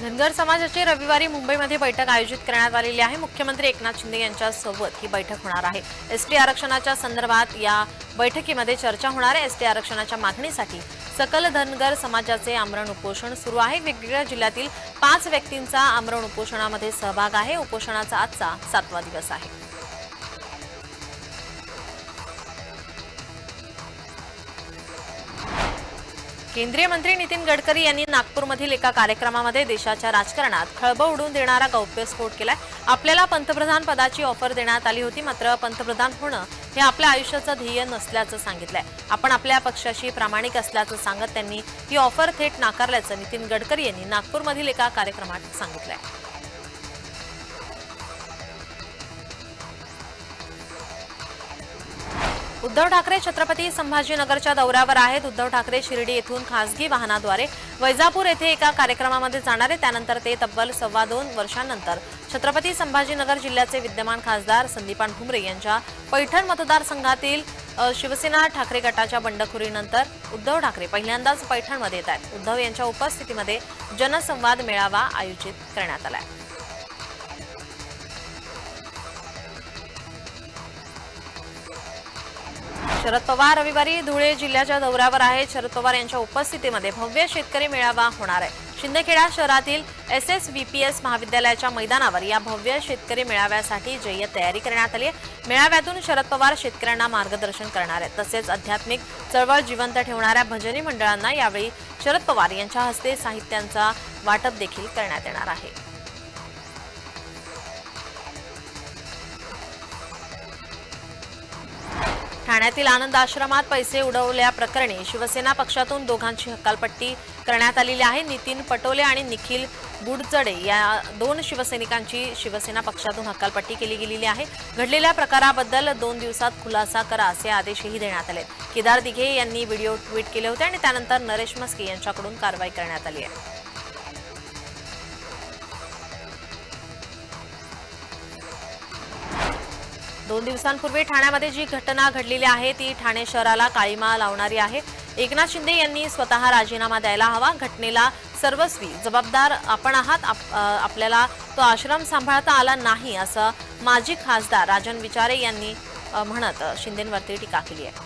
धनगर समाजाची रविवारी मुंबईमध्ये बैठक आयोजित करण्यात आलेली आहे. मुख्यमंत्री एकनाथ शिंदे यांच्यासोबत ही बैठक होणार आहे. एसटी आरक्षणाच्या संदर्भात या बैठकीमध्ये चर्चा होणार आहे. एसटी आरक्षणाच्या मागणीसाठी सकल धनगर समाजाचे आमरण उपोषण सुरू आहे. वेगवेगळ्या जिल्ह्यातील पाच व्यक्तींचा आमरण उपोषणामध्ये सहभाग आहे. उपोषणाचा आजचा सातवा दिवस आहे. केंद्रीय मंत्री नितीन गडकरी यांनी नागपूरमधील एका कार्यक्रमामध्ये देशाच्या राजकारणात खळबळ उडून देणारा गौप्यस्फोट केलाय. आपल्याला पंतप्रधान पदाची ऑफर देण्यात आली होती मात्र पंतप्रधान होणं हे आपल्या आयुष्याचं ध्येय नसल्याचं सांगितलंय. आपण आपल्या पक्षाशी प्रामाणिक असल्याचं सांगत त्यांनी ही ऑफर थेट नाकारल्याचं नितीन गडकरी यांनी नागपूरमधील एका कार्यक्रमात सांगितलंय. उद्धव ठाकरे छत्रपती संभाजीनगरच्या दौऱ्यावर आहेत. उद्धव ठाकरे शिर्डी येथून खासगी वाहनाद्वारे वैजापूर येथे एका कार्यक्रमामध्ये जाणार आहे त्यानंतर ते तब्बल सव्वा दोन वर्षांनंतर छत्रपती संभाजीनगर जिल्ह्याचे विद्यमान खासदार संदीपान भुमरे यांच्या पैठण मतदारसंघातील शिवसेना ठाकरे गटाच्या बंडखोरीनंतर उद्धव ठाकरे पहिल्यांदाच पैठणमध्ये येत आहेत. उद्धव यांच्या उपस्थितीमध्ये जनसंवाद मेळावा आयोजित करण्यात आला आहे. शरद पवार. रविवारी धुळे जिल्ह्याच्या दौऱ्यावर आहेत शरद पवार यांच्या उपस्थितीमध्ये भव्य शेतकरी मेळावा होणार आहे. शिंदखेडा शहरातील S S V P S महाविद्यालयाच्या मैदानावर या भव्य शेतकरी मेळाव्यासाठी जय्यत तयारी करण्यात आली आहे. मेळाव्यातून शरद पवार शेतकऱ्यांना मार्गदर्शन करणार आहेत. तसेच आध्यात्मिक चळवळ जिवंत ठेवणाऱ्या भजनी मंडळांना यावेळी शरद पवार यांच्या हस्ते साहित्यांचा वाटप देखील करण्यात येणार आहे. ठाण्यातील आनंद आश्रमात पैसे उडवल्याप्रकरणी शिवसेना पक्षातून दोघांची हकालपट्टी करण्यात आलेली आहे. नितीन पटोले आणि निखिल बुडचडे या दोन शिवसैनिकांची शिवसेना पक्षातून हकालपट्टी केली गेलेली आहे. घडलेल्या प्रकाराबद्दल दोन दिवसात खुलासा करा असे आदेशही देण्यात आले. केदार दिघे यांनी व्हिडिओ ट्विट केले होते आणि त्यानंतर नरेश मस्के यांच्याकडून कारवाई करण्यात आली आहे. दोन दिवसांपूर्वी ठाण्यामध्ये जी घटना घडलेली आहे ती ठाणे शहराला काळीमा लावणारी आहे. एकनाथ शिंदे यांनी स्वतः राजीनामा द्यायला हवा. घटनेला सर्वस्वी जबाबदार आपण आहात. आप- आपल्याला तो आश्रम सांभाळता आला नाही असं माजी खासदार राजन विचारे यांनी म्हणत शिंदेंवरती टीका केली आहे.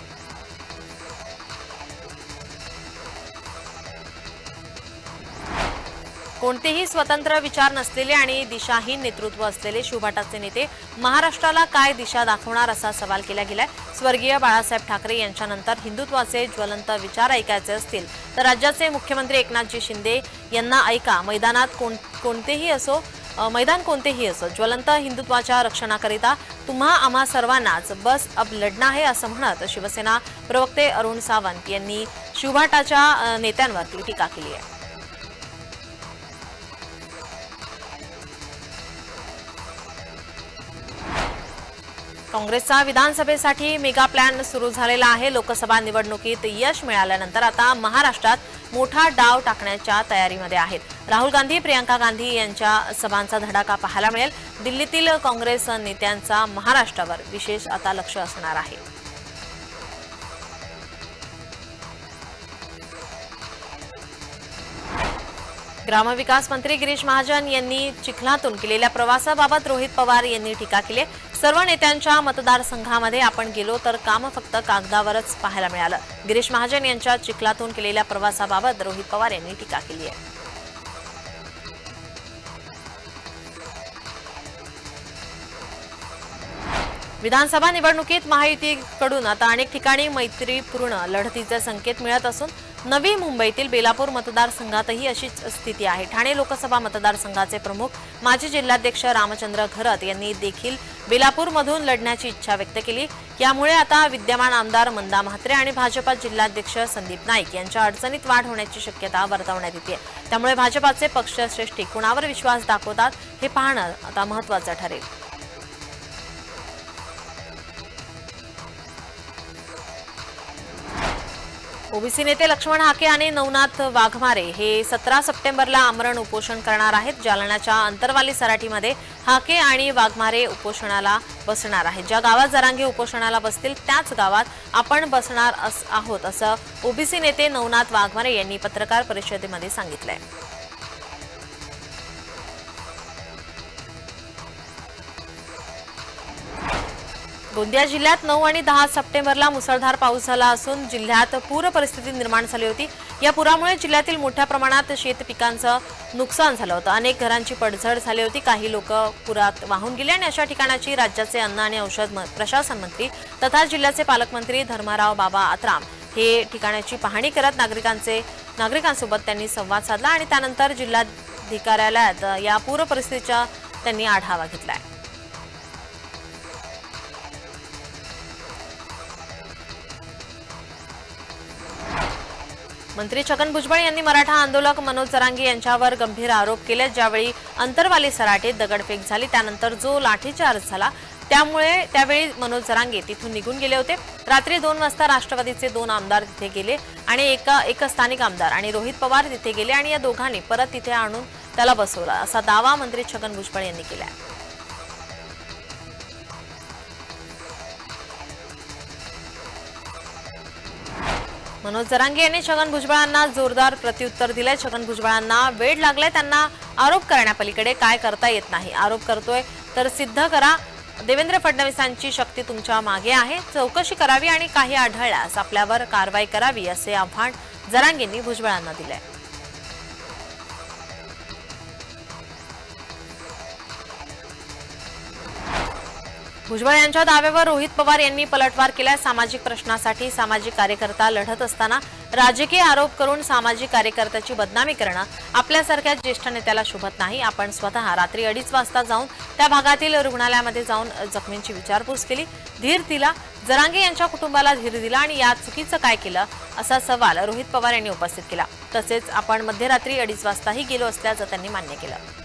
कोणतेही स्वतंत्र विचार नसलेले आणि दिशाहीन नेतृत्व असलेले शिवभाटाचे नेते महाराष्ट्राला काय दिशा दाखवणार असा सवाल केला गेलाय. स्वर्गीय बाळासाहेब ठाकरे यांच्यानंतर हिंदुत्वाचे ज्वलंत विचार ऐकायचे असतील तर राज्याचे मुख्यमंत्री एकनाथजी शिंदे यांना ऐका. मैदानात कोण कोणतेही असो मैदान कोणतेही असो ज्वलंत हिंदुत्वाच्या रक्षणाकरिता तुम्हा आम्हा सर्वांनाच बस अब लढणं आहे असं म्हणत शिवसेना प्रवक्ते अरुण सावंत यांनी शिवभाटाच्या नेत्यांवरती टीका केली आहे. काँग्रेसचा विधानसभेसाठी मेगा प्लॅन सुरू झालेला आहे. लोकसभा निवडणुकीत यश मिळाल्यानंतर आता महाराष्ट्रात मोठा डाव टाकण्याच्या तयारीमध्ये आहेत. राहुल गांधी प्रियंका गांधी यांच्या सभांचा धडाका पाहायला मिळेल. दिल्लीतील काँग्रेस नेत्यांचा महाराष्ट्रावर विशेष आता लक्ष असणार आहे. ग्रामविकास मंत्री गिरीश महाजन यांनी चिखलातून केलेल्या प्रवासाबाबत रोहित पवार यांनी टीका केली सर्व नेत्यांच्या मतदारसंघामध्ये आपण गेलो तर काम फक्त कागदावरच पाहायला मिळालं. गिरीश महाजन यांच्या चिखलातून केलेल्या प्रवासाबाबत रोहित पवार यांनी टीका केली आहे. विधानसभा निवडणुकीत महायुतीकडून आता अनेक ठिकाणी मैत्रीपूर्ण लढतीचे संकेत मिळत असून नवी मुंबईतील बेलापूर मतदारसंघातही अशीच स्थिती आहे. ठाणे लोकसभा मतदारसंघाचे प्रमुख माजी जिल्हाध्यक्ष रामचंद्र घरत यांनी देखील बेलापूरमधून लढण्याची इच्छा व्यक्त केली. यामुळे आता विद्यमान आमदार मंदा म्हात्रे आणि भाजपा जिल्हाध्यक्ष संदीप नाईक यांच्या अडचणीत वाढ होण्याची शक्यता वर्तवण्यात येते. त्यामुळे भाजपाचे पक्षश्रेष्ठी कुणावर विश्वास दाखवतात हे पाहणं आता महत्वाचं ठरेल. ओबीसी नेते लक्ष्मण हाके आणि नवनाथ वाघमारे हे सतरा सप्टेंबरला आमरण उपोषण करणार आहेत. जालन्याच्या अंतरवाली सराठीमध्ये हाके आणि वाघमारे उपोषणाला बसणार आहेत. ज्या गावात जरांगे उपोषणाला बसतील त्याच गावात आपण बसणार आहोत असं ओबीसी नेते नवनाथ वाघमारे यांनी पत्रकार परिषदेमध्ये सांगितलंय. गोंदिया जिल्ह्यात नऊ आणि दहा सप्टेंबरला मुसळधार पाऊस झाला असून जिल्ह्यात पूर परिस्थिती निर्माण झाली होती. या पुरामुळे जिल्ह्यातील मोठ्या प्रमाणात शेत पिकांचं नुकसान झालं होतं. अनेक घरांची पडझड झाली होती. काही लोक पुरात वाहून गेले आणि अशा ठिकाणाची राज्याचे अन्न आणि औषध म- प्रशासन मंत्री तथा जिल्ह्याचे पालकमंत्री धर्माराव बाबा आत्राम हे ठिकाणाची पाहणी करत नागरिकांचे नागरिकांसोबत त्यांनी संवाद साधला आणि त्यानंतर जिल्हाधिकाऱ्यालयात या पूर परिस्थितीचा त्यांनी आढावा घेतला आहे मंत्री छगन भुजबळ यांनी मराठा आंदोलक मनोज जरांगे यांच्यावर गंभीर आरोप केले ज्यावेळी अंतरवाली सराटीत दगडफेक झाली त्यानंतर जो लाठीचार्ज झाला त्यामुळे त्यावेळी मनोज जरांगे तिथून निघून गेले होते. रात्री दोन वाजता राष्ट्रवादीचे दोन आमदार तिथे गेले आणि एका एक स्थानिक आमदार आणि रोहित पवार तिथे गेले आणि या दोघांनी परत तिथे आणून त्याला बसवला. असा दावा मंत्री छगन भुजबळ यांनी केला आहे मनोज जरांगे यांनी छगन भुजबळांना जोरदार प्रत्युत्तर दिलंय. छगन भुजबळांना वेळ लागलाय. त्यांना आरोप करण्यापलीकडे काय करता येत नाही. आरोप करतोय तर सिद्ध करा. देवेंद्र फडणवीसांची शक्ती तुमच्या मागे आहे. चौकशी करावी आणि काही आढळल्यास आपल्यावर कारवाई करावी असे आव्हान जरांगेंनी भुजबळांना दिलंय. भुजबळ यांच्या दाव्यावर रोहित पवार यांनी पलटवार केलाय सामाजिक प्रश्नासाठी सामाजिक कार्यकर्ता लढत असताना राजकीय आरोप करून सामाजिक कार्यकर्त्याची बदनामी करणं आपल्यासारख्या ज्येष्ठ नेत्याला शोभत नाही. आपण स्वतः रात्री अडीच वाजता जाऊन त्या भागातील रुग्णालयामध्ये जाऊन जखमींची विचारपूस केली. धीर दिला. जरांगे यांच्या कुटुंबाला धीर दिला आणि यात चुकीचं काय केलं असा सवाल रोहित पवार यांनी उपस्थित केला. तसेच आपण मध्यरात्री अडीच वाजताही गेलो असल्याचं त्यांनी मान्य केलं.